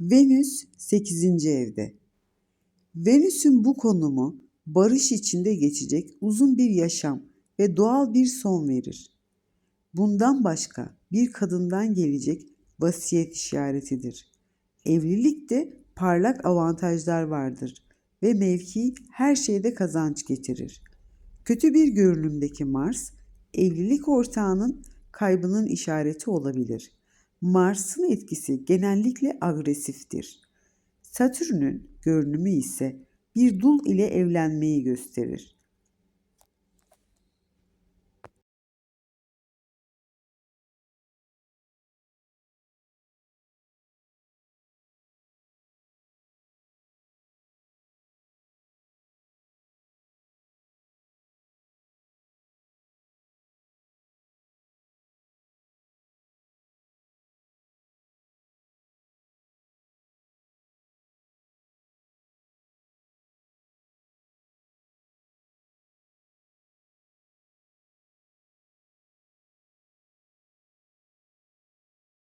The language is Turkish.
Venüs 8. evde. Venüs'ün bu konumu barış içinde geçecek uzun bir yaşam ve doğal bir son verir. Bundan başka bir kadından gelecek vasiyet işaretidir. Evlilikte parlak avantajlar vardır ve mevki her şeyde kazanç getirir. Kötü bir görünümdeki Mars, evlilik ortağının kaybının işareti olabilir. Mars'ın etkisi genellikle agresiftir. Satürn'ün görünümü ise bir dul ile evlenmeyi gösterir.